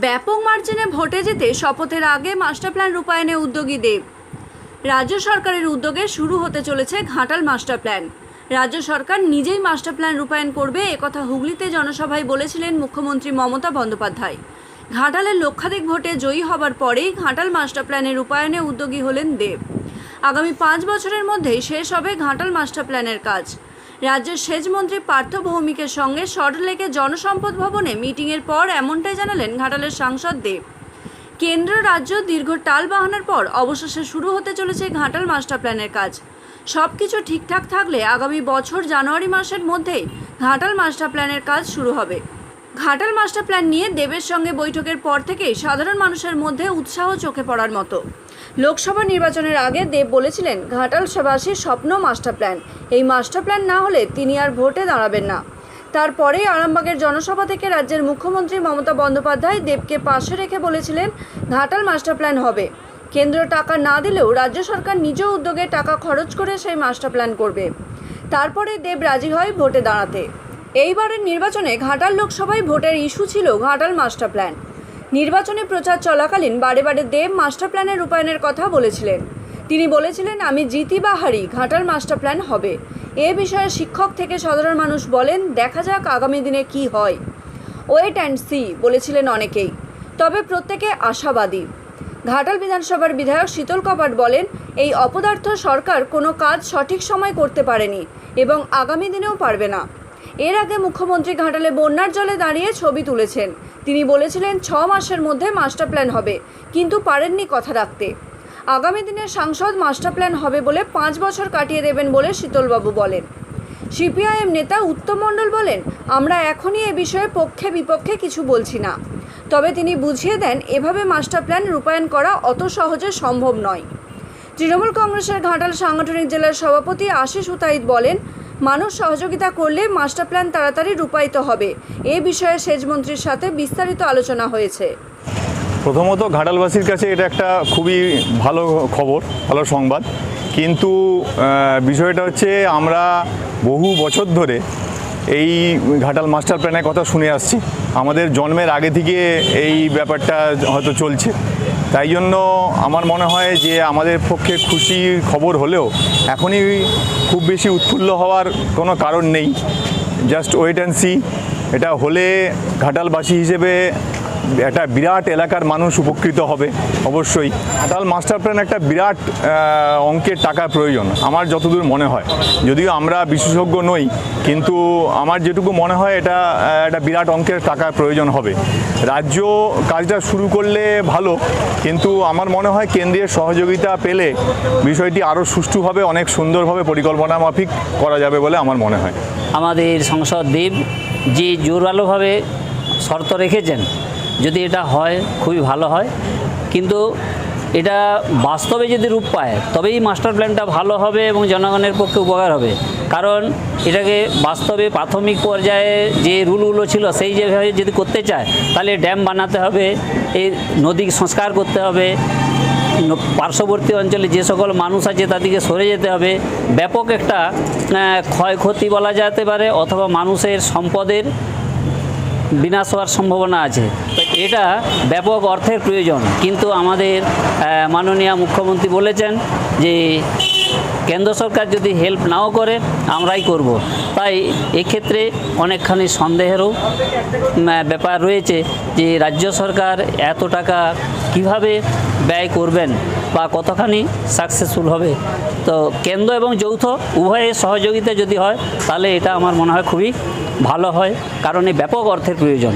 ব্যাপক মার্জিনে ভোটে যেতে শপথের আগে মাস্টার প্ল্যান রূপায়ণে উদ্যোগী দেব। রাজ্য সরকারের উদ্যোগে শুরু হতে চলেছে ঘাটাল মাস্টার প্ল্যান রাজ্য সরকার নিজেই মাস্টার প্ল্যান রূপায়ণ করবে একথা হুগলিতে জনসভায় বলেছিলেন মুখ্যমন্ত্রী মমতা বন্দ্যোপাধ্যায়। ঘাটালের লক্ষাধিক ভোটে জয়ী হবার পরেই ঘাটাল মাস্টার প্ল্যানের রূপায়ণে উদ্যোগী হলেন দেব। আগামী পাঁচ বছরের মধ্যেই শেষ হবে ঘাটাল মাস্টার প্ল্যানের কাজ। রাজ্যের সেচমন্ত্রী পার্থ ভৌমিকের সঙ্গে সল্টলেকে জনসম্পদ ভবনে মিটিংয়ের পর এমনটাই জানালেন ঘাটালের সাংসদ দেব। কেন্দ্র রাজ্য দীর্ঘ টাল বাহানার পর অবশেষে শুরু হতে চলেছে ঘাটাল মাস্টার প্ল্যানের কাজ। সব কিছু ঠিকঠাক থাকলে আগামী বছর জানুয়ারি মাসের মধ্যেই ঘাটাল মাস্টার প্ল্যানের কাজ শুরু হবে। ঘাটাল মাস্টার প্ল্যান নিয়ে দেবের সঙ্গে বৈঠকের পর থেকেই সাধারণ মানুষের মধ্যে উৎসাহ চোখে পড়ার মতো। লোকসভা নির্বাচনের আগে দেব বলেছিলেন, ঘাটাল সবাসীর স্বপ্ন মাস্টার প্ল্যান। এই মাস্টার প্ল্যান না হলে তিনি আর ভোটে দাঁড়াবেন না। তারপরেই আরামবাগের জনসভা থেকে রাজ্যের মুখ্যমন্ত্রী মমতা বন্দ্যোপাধ্যায় দেবকে পাশে রেখে বলেছিলেন, ঘাটাল মাস্টার প্ল্যান হবে। কেন্দ্র টাকা না দিলেও রাজ্য সরকার নিজ উদ্যোগে টাকা খরচ করে সেই মাস্টার প্ল্যান করবে। তারপরে দেব রাজি হয় ভোটে দাঁড়াতে। এইবারের নির্বাচনে ঘাটাল লোকসভায় ভোটের ইস্যু ছিল ঘাটাল মাস্টার প্ল্যান। নির্বাচনে প্রচার চলাকালীন বারে বারে দেব মাস্টার প্ল্যানের রূপায়ণের কথা বলেছিলেন। তিনি বলেছিলেন, আমি জিতি বা হারি, ঘাটাল মাস্টার প্ল্যান হবে। এ বিষয়ে শিক্ষক থেকে সাধারণ মানুষ বলেন, দেখা যাক আগামী দিনে কি হয়। ওয়েট অ্যান্ড সি, বলেছিলেন অনেকেই। তবে প্রত্যেকে আশাবাদী। ঘাটাল বিধানসভার বিধায়ক শীতল কপাট বলেন, এই অপদার্থ সরকার কোনো কাজ সঠিক সময় করতে পারেনি এবং আগামী দিনেও পারবে না। এর আগে মুখ্যমন্ত্রী ঘাটালে বন্যার জলে দাঁড়িয়ে ছবি তুলেছেন। তিনি বলেছিলেন, ছ মাসের মধ্যে মাস্টার প্ল্যান হবে, কিন্তু পারেননি কথা রাখতে। আগামী দিনে সাংসদ মাস্টার প্ল্যান হবে বলে পাঁচ বছর কাটিয়ে দেবেন বলে শীতলবাবু বলেন। সিপিআইএম নেতা উত্তম মণ্ডল বলেন, আমরা এখনই এ বিষয়ে পক্ষে বিপক্ষে কিছু বলছি না। তবে তিনি বুঝিয়ে দেন, এভাবে মাস্টার প্ল্যান রূপায়ণ করা অত সহজে সম্ভব নয়। তৃণমূল কংগ্রেসের ঘাটাল সাংগঠনিক জেলার সভাপতি আশিস উতাইদ বলেন মানুষ সহযোগিতা করলে মাস্টার প্ল্যান তাড়াতাড়ি রূপায়িত হবে। এ বিষয়ে সেচমন্ত্রীর সাথে বিস্তারিত আলোচনা হয়েছে। প্রথমত ঘাটালবাসীর কাছে এটা একটা খুবই ভালো খবর, ভালো সংবাদ। কিন্তু বিষয়টা হচ্ছে আমরা বহু বছর ধরে এই ঘাটাল মাস্টার প্ল্যানের কথা শুনে আসছি। আমাদের জন্মের আগে থেকে এই ব্যাপারটা হয়তো চলছে। তাই জন্য আমার মনে হয় যে আমাদের পক্ষে খুশি খবর হলেও এখনই খুব বেশি উৎফুল্ল হওয়ার কোনো কারণ নেই। জাস্ট ওয়েট অ্যান্ড সি এটা হলে ঘাটালবাসী হিসেবে একটা বিরাট এলাকার মানুষ উপকৃত হবে, অবশ্যই। ঘাটাল মাস্টার প্ল্যান একটা বিরাট অঙ্কের টাকার প্রয়োজন, আমার যতদূর মনে হয়। যদিও আমরা বিশেষজ্ঞ নই, কিন্তু আমার যেটুকু মনে হয় এটা একটা বিরাট অঙ্কের টাকার প্রয়োজন হবে। রাজ্য কাজটা শুরু করলে ভালো, কিন্তু আমার মনে হয় কেন্দ্রের সহযোগিতা পেলে বিষয়টি আরও সুষ্ঠুভাবে, অনেক সুন্দরভাবে পরিকল্পনা মাফিক করা যাবে বলে আমার মনে হয়। আমাদের সংসদ দেব যে জোরালোভাবে শর্ত রেখেছেন যদি এটা হয়, খুবই ভালো হয়। কিন্তু এটা বাস্তবে যদি রূপ পায়, তবেই মাস্টার প্ল্যানটা ভালো হবে এবং জনগণের পক্ষে উপকার হবে। কারণ এটাকে বাস্তবে প্রাথমিক পর্যায়ে যে রুলগুলো ছিল, সেই যেভাবে যদি করতে চায়, তাহলে ড্যাম বানাতে হবে, এই নদী সংস্কার করতে হবে পার্শ্ববর্তী অঞ্চলে যে সকল মানুষ আছে তাদেরকে সরে যেতে হবে। ব্যাপক একটা ক্ষয়ক্ষতি বলা যেতে পারে, অথবা মানুষের সম্পদের বিনাশ হওয়ার সম্ভাবনা আছে। তো এটা ব্যাপক অর্থের প্রয়োজন। কিন্তু আমাদের মাননীয় মুখ্যমন্ত্রী বলেছেন যে কেন্দ্র সরকার যদি হেল্প নাও করে, আমরাই করব। তাই এক্ষেত্রে অনেকখানি সন্দেহেরও ব্যাপার রয়েছে যে রাজ্য সরকার এত টাকা কীভাবে ব্যয় করবেন বা কতখানি সাকসেসফুল হবে। তো কেন্দ্র এবং যৌথ উভয়ের সহযোগিতা যদি হয়, তাহলে এটা আমার মনে হয় খুবই ভালো হয়, কারণ এই ব্যাপক অর্থের প্রয়োজন।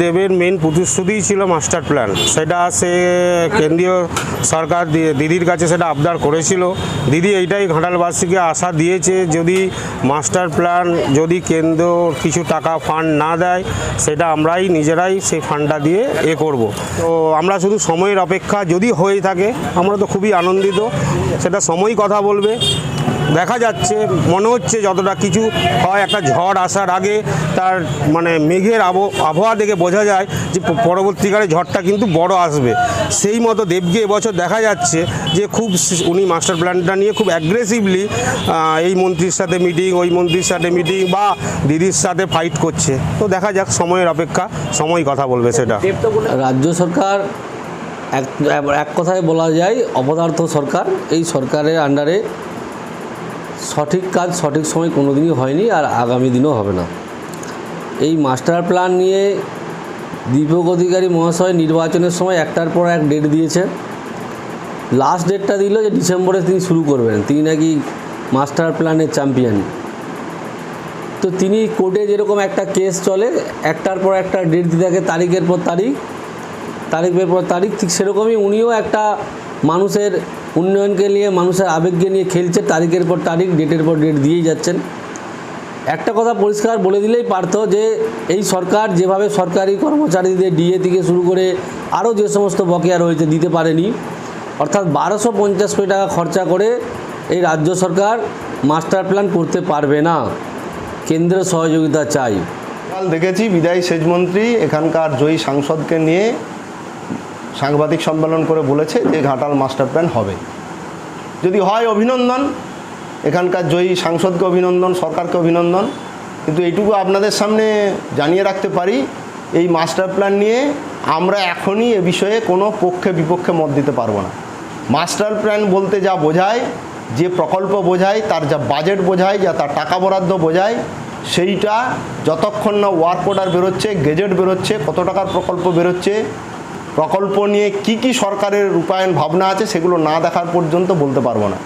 দেবের মেন প্রতিশ্রুতিই ছিল মাস্টার প্ল্যান সেটা সে কেন্দ্রীয় সরকার দিদির কাছে সেটা আবদার করেছিল। দিদি এইটাই ঘাটালবাসীকে আশা দিয়েছে, যদি মাস্টার প্ল্যান যদি কেন্দ্র কিছু টাকা ফান্ড না দেয়, সেটা আমরাই নিজেরাই সেই ফান্ডটা দিয়ে এ করব। তো আমরা শুধু সময়ের অপেক্ষা, যদি হয়ে থাকে আমরা তো খুবই আনন্দিত। সেটা সময় কথা বলবে। দেখা যাচ্ছে মনে হচ্ছে যতটা কিছু হয় একটা ঝড় আসার আগে তার মানে মেঘের আবহ আবহাওয়া দেখে বোঝা যায় যে পরবর্তীকালে ঝড়টা কিন্তু বড় আসবে। সেই মতো দেবকে এবছর দেখা যাচ্ছে যে খুব উনি মাস্টার প্ল্যানটা নিয়ে খুব অ্যাগ্রেসিভলি এই মন্ত্রীর সাথে মিটিং ওই মন্ত্রীর সাথে মিটিং বা দিদির সাথে ফাইট করছে। তো দেখা যাক সময়ের অপেক্ষা সময় কথা বলবে সেটা। রাজ্য সরকার এক এক কথায় বলা যায়, অপদার্থ সরকার এই সরকারের আন্ডারে সঠিক কাজ সঠিক সময় কোনো দিনই হয়নি আর আগামী দিনও হবে না। এই মাস্টার প্ল্যান নিয়ে দীপক অধিকারী মহাশয় নির্বাচনের সময় একটার পর এক ডেট দিয়েছে। লাস্ট ডেটটা দিল যে ডিসেম্বরে তিনি শুরু করবেন, তিনি নাকি মাস্টার প্ল্যানের চ্যাম্পিয়ন তো তিনি কোর্টে যেরকম একটা কেস চলে, একটার পর একটা ডেট দিতে থাকে, তারিখের পর তারিখ তারিখের পর তারিখ ঠিক সেরকমই উনিও একটা মানুষের উন্নয়নকে নিয়ে, মানুষের আবেগকে নিয়ে খেলছে, তারিখের পর তারিখ, ডেটের পর ডেট দিয়েই যাচ্ছেন। একটা কথা পরিষ্কার বলে দিলেই পারতো যে এই সরকার যেভাবে সরকারি কর্মচারীদের ডিএ থেকে শুরু করে আরও যে সমস্ত বকেয়া রয়েছে দিতে পারেনি, অর্থাৎ বারোশো পঞ্চাশ কোটি টাকা খরচা করে এই রাজ্য সরকার মাস্টার প্ল্যান করতে পারবে না। কেন্দ্র সহযোগিতা চাই। কাল দেখেছি বিদায়ী সেচমন্ত্রী এখানকার জয়ী সাংসদকে নিয়ে সাংবাদিক সম্মেলন করে বলেছে যে ঘাটাল মাস্টার প্ল্যান হবে। যদি হয় অভিনন্দন, এখানকার জয়ী সাংসদকে অভিনন্দন, সরকারকে অভিনন্দন, কিন্তু এইটুকু আপনাদের সামনে জানিয়ে রাখতে পারি, এই মাস্টার প্ল্যান নিয়ে আমরা এখনই এ বিষয়ে কোনো পক্ষে বিপক্ষে মত দিতে পারব না। মাস্টার প্ল্যান বলতে যা বোঝায়, যে প্রকল্প বোঝায়, তার যা বাজেট বোঝায়, যা তার টাকা বরাদ্দ বোঝায়, সেইটা যতক্ষণ না ওয়ার্ক অর্ডার বেরোচ্ছে, গেজেট বেরোচ্ছে, কত টাকার প্রকল্প বেরোচ্ছে প্রকল্প নিয়ে কি কি সরকারের রূপায়ণ ভাবনা আছে সেগুলো না দেখার পর্যন্ত বলতে পারব না।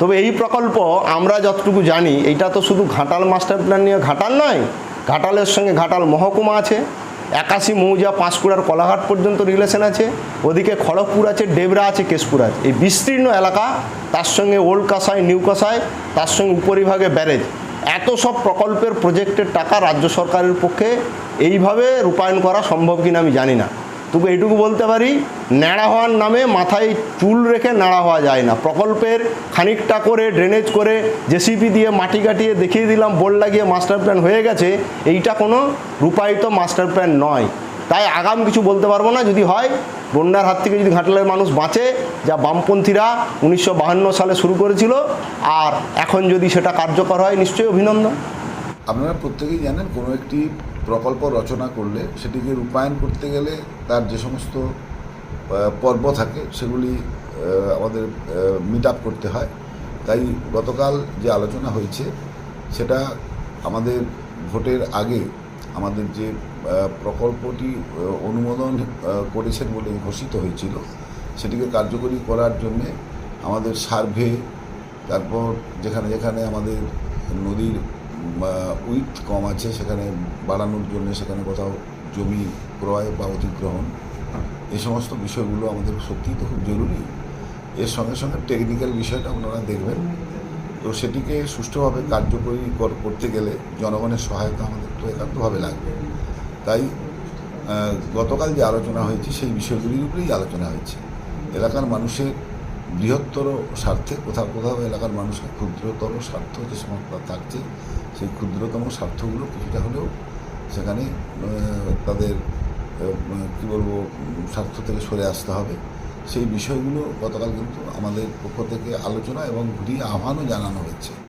তবে এই প্রকল্প আমরা যতটুকু জানি, এইটা তো শুধু ঘাটাল মাস্টার প্ল্যান নিয়ে ঘাটাল নয়, ঘাটালের সঙ্গে ঘাটাল মহকুমা আছে, একাশি মৌজা পাঁশকুড়ার কলাঘাট পর্যন্ত রিলেশন আছে, ওদিকে খড়গপুর আছে, ডেবরা আছে, কেশপুর আছে। এই বিস্তীর্ণ এলাকা, তার সঙ্গে ওল্ড কাসাই, নিউ কাসাই, তার সঙ্গে উপরিভাগে ব্যারেজ। এত সব প্রকল্পের প্রজেক্টের টাকা রাজ্য সরকারের পক্ষে এইভাবে রূপায়ণ করা সম্ভব কিনা আমি জানি না। তবু এটুকু বলতে পারি, ন্যাড়া হওয়ার নামে মাথায় চুল রেখে নাড়া হওয়া যায় না। প্রকল্পের খানিকটা করে ড্রেনেজ করে জেসিপি দিয়ে মাটি কাটিয়ে দেখিয়ে দিলাম, বোর্ড লাগিয়ে মাস্টার প্ল্যান হয়ে গেছে, এইটা কোনো রূপায়িত মাস্টার প্ল্যান নয়। তাই আগাম কিছু বলতে পারব না, যদি হয়, বন্যার হাত থেকে যদি ঘাটালের মানুষ বাঁচে, যা বামপন্থীরা উনিশশো সালে শুরু করেছিল, আর এখন যদি সেটা কার্যকর হয়, নিশ্চয়ই অভিনন্দন। আপনারা প্রত্যেকেই জানেন কোনো একটি প্রকল্প রচনা করলে সেটিকে রূপায়ণ করতে গেলে তার যে সমস্ত পর্ব থাকে সেগুলি আমাদের মিট আপ করতে হয়। তাই গতকাল যে আলোচনা হয়েছে সেটা আমাদের ভোটের আগে আমাদের যে প্রকল্পটি অনুমোদন করেছেন বলে ঘোষিত হয়েছিল সেটিকে কার্যকরী করার জন্যে আমাদের সার্ভে, তারপর যেখানে যেখানে আমাদের নদীর উইথ কম আছে, সেখানে বাড়ানোর জন্য সেখানে কোথাও জমি ক্রয় বা অধিগ্রহণ, এই সমস্ত বিষয়গুলো আমাদের সত্যিই তো খুব জরুরি। এর সঙ্গে সঙ্গে টেকনিক্যাল বিষয়টা আপনারা দেখবেন। তো সেটিকে সুষ্ঠুভাবে কার্যকরী কর- করতে গেলে জনগণের সহায়তা আমাদের তো একান্তভাবে লাগবে। তাই গতকাল যে আলোচনা হয়েছে, সেই বিষয়গুলির উপরেই আলোচনা হয়েছে। এলাকার মানুষের বৃহত্তর স্বার্থে কোথাও কোথাও এলাকার মানুষের ক্ষুদ্রতর স্বার্থ যে সমস্ত থাকছে সেই ক্ষুদ্রতম স্বার্থগুলো কিছুটা হলেও সেখানে তাদের কী বলব স্বার্থ থেকে সরে আসতে হবে। সেই বিষয়গুলো গতকাল কিন্তু আমাদের পক্ষ থেকে আলোচনা এবং ঘুরিয়ে আহ্বানও জানানো হয়েছে।